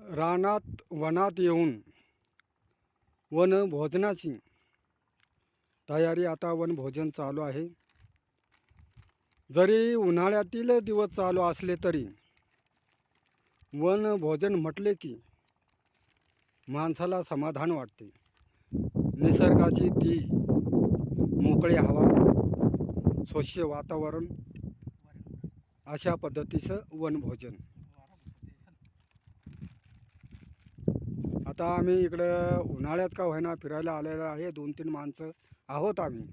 रानात वनात येऊन वनभोजनाची तयारी आता वनभोजन चालू आहे. जरी उन्हाळ्यातील दिवस चालू असले तरी वनभोजन म्हटले की माणसाला समाधान वाटते. निसर्गाची ती मोकळी हवा स्वच्छ वातावरण अशा पद्धतीचं वनभोजन आता आम्ही इकडं उन्हाळ्यात का होईना फिरायला आलेलं आहे दोन तीन माणसं आहोत आम्ही.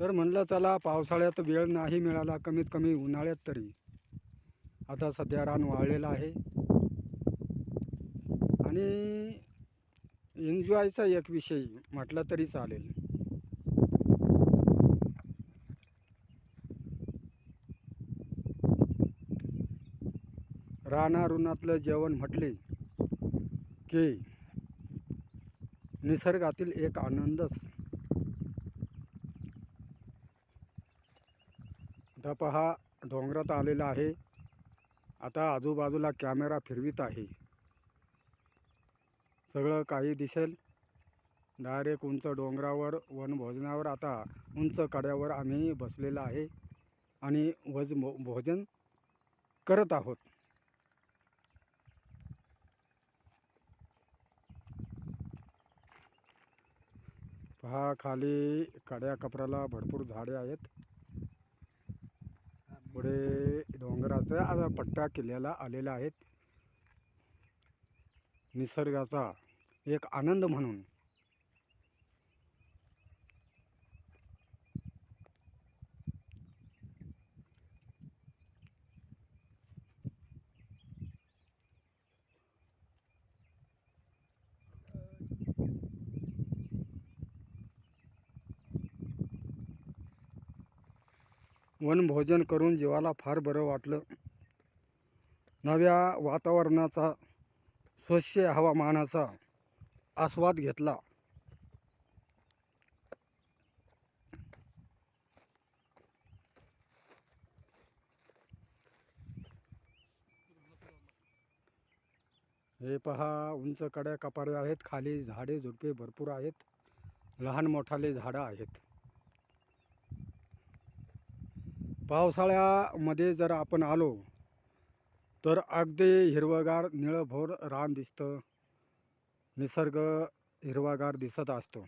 तर म्हणलं चला पावसाळ्यात वेळ नाही मिळाला कमीत कमी उन्हाळ्यात तरी. आता सध्या रान वाळलेलं आहे. आणि एन्जॉयचा एक विषय म्हटलं तरी चालेल. रानारुनातलं जेवण म्हटले की निसर्गातील एक आनंदच. आता हा डोंगरात आलेला आहे. आता आजूबाजूला कॅमेरा फिरवित आहे. सगळं काही दिसेल. डायरेक्ट उंच डोंगरावर वनभोजनावर आता उंच कड्यावर आम्ही बसलेलं आहे आणि वज भोजन करत आहोत. पहा खाली कड्या कपराला भरपूर झाडे आहेत. पुढे डोंगराचा पट्टा किल्ल्याला आलेला आहेत निसर्गाचा एक आनंद म्हणून. वनभोजन करून जीवाला फार बरं वाटलं. नव्या वातावरणाचा स्वच्छ हवामानाचा आस्वाद घेतला. हे पहा उंच कड्या कपाऱ्या आहेत खाली झाडे झुडपे भरपूर आहेत. लहान मोठाले झाडं आहेत. पावसाळ्यामध्ये जर आपण आलो तर अगदी हिरवगार निळभोर रान दिसतं. निसर्ग हिरवागार दिसत असतो.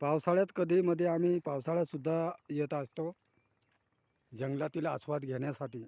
पावसाळ्यात कधीमध्ये आम्ही पावसाळ्यातसुद्धा येत असतो जंगलातील आस्वाद घेण्यासाठी.